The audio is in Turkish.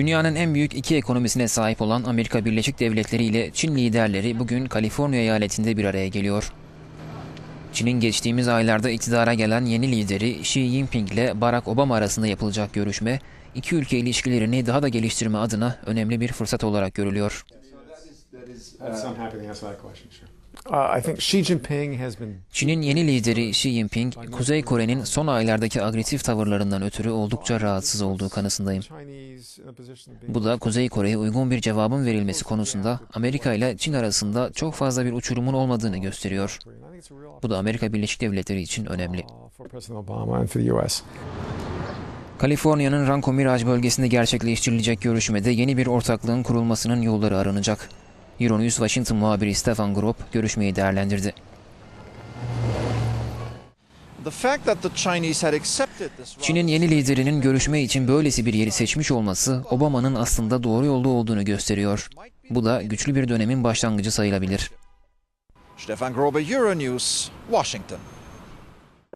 Dünyanın en büyük iki ekonomisine sahip olan Amerika Birleşik Devletleri ile Çin liderleri bugün Kaliforniya eyaletinde bir araya geliyor. Çin'in geçtiğimiz aylarda iktidara gelen yeni lideri Xi Jinping ile Barack Obama arasında yapılacak görüşme, iki ülke ilişkilerini daha da geliştirme adına önemli bir fırsat olarak görülüyor. That's, I'm happy to answer that question. Sure. Uh, I think Xi Jinping has been Çin'in yeni lideri Xi Jinping, Kuzey Kore'nin son aylardaki agresif tavırlarından ötürü oldukça rahatsız olduğu kanısındayım. Bu da Kuzey Kore'ye uygun bir cevabın verilmesi konusunda Amerika ile Çin arasında çok fazla bir uçurumun olmadığını gösteriyor. Bu da Amerika Birleşik Devletleri için önemli. uh. Kaliforniya'nın Rancho Mirage bölgesinde gerçekleştirilecek görüşmede yeni bir ortaklığın kurulmasının yolları aranacak. Euronews Washington muhabiri Stefan Grob görüşmeyi değerlendirdi. Çin'in yeni liderinin görüşme için böylesi bir yeri seçmiş olması Obama'nın aslında doğru yolda olduğunu gösteriyor. Bu da güçlü bir dönemin başlangıcı sayılabilir. Stefan Grobe, Euronews, Washington.